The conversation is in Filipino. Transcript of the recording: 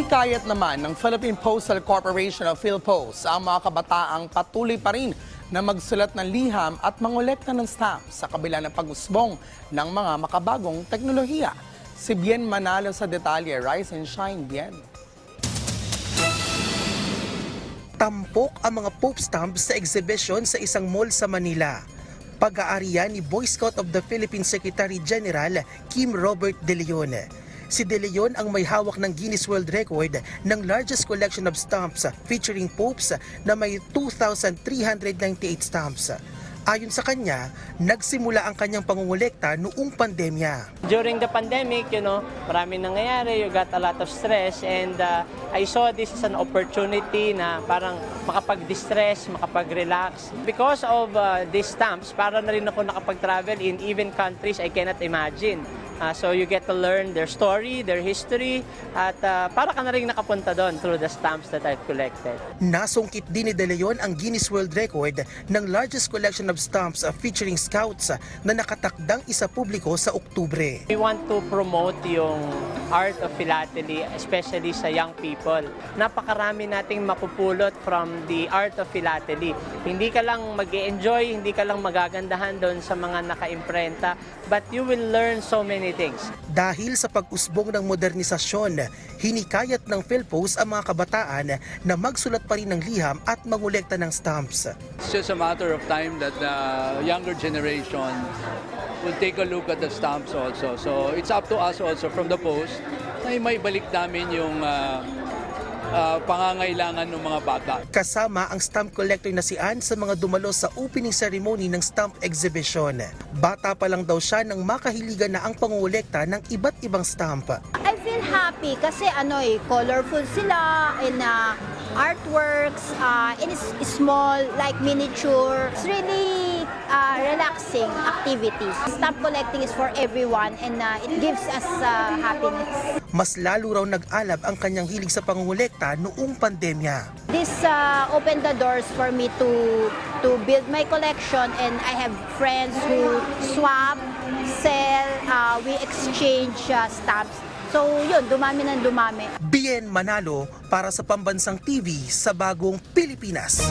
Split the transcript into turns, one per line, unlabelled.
Hinikayat naman ng Philippine Postal Corporation of PhilPost ang mga kabataang patuloy pa rin na magsulat ng liham at mangolekta ng stamp sa kabila ng pag-usbong ng mga makabagong teknolohiya. Si Bien Manalo sa detalye. Rise and shine, Bien.
Tampok ang mga Pope stamps sa exhibition sa isang mall sa Manila. Pag-aarian ni Boy Scout of the Philippine Secretary General Kim Robert De Leon. Si De Leon ang may hawak ng Guinness World Record ng largest collection of stamps featuring popes na may 2,398 stamps. Ayon sa kanya, nagsimula ang kanyang pangungulekta noong pandemya.
during the pandemic, you know, maraming nangyayari, you got a lot of stress and uh, I saw this as an opportunity na parang makapag-distress, makapag-relax. Because of uh, these stamps, para na rin ako nakapag-travel in even countries I cannot imagine. Uh, so you get to learn their story, their history, at uh, para ka na rin nakapunta doon through the stamps that I've collected.
Nasungkit din ni De Leon ang Guinness World Record ng largest collection of stamps uh, featuring scouts na nakatakdang isa publiko sa Oktubre.
We want to promote yung art of philately, especially sa young people. Napakarami nating mapupulot from the art of philately. Hindi ka lang mag enjoy hindi ka lang magagandahan doon sa mga naka-imprenta, but you will learn so many things.
Dahil sa pag-usbong ng modernisasyon, hinikayat ng PhilPost ang mga kabataan na magsulat pa rin ng liham at mangolekta ng stamps.
It's just a matter of time that the younger generation will take a look at the stamps also. So it's up to us also from the post na may balik namin yung ah, ah, pangangailangan ng mga bata.
Kasama ang stamp collector na si Ann sa mga dumalo sa opening ceremony ng stamp exhibition. Bata pa lang daw siya nang makahiligan na ang pangolekta ng iba't ibang stamp.
I feel happy kasi ano eh, colorful sila in uh, artworks, uh, in s- small, like miniature. It's really uh, relaxing activity. Stamp collecting is for everyone and uh, it gives us uh, happiness.
Mas lalo raw nag-alab ang kanyang hilig sa pangongolekta noong pandemya.
This uh, opened the doors for me to to build my collection and I have friends who swap, sell, uh, we exchange uh, stamps. So yun, dumami ng dumami.
Bien Manalo para sa Pambansang TV sa Bagong Pilipinas.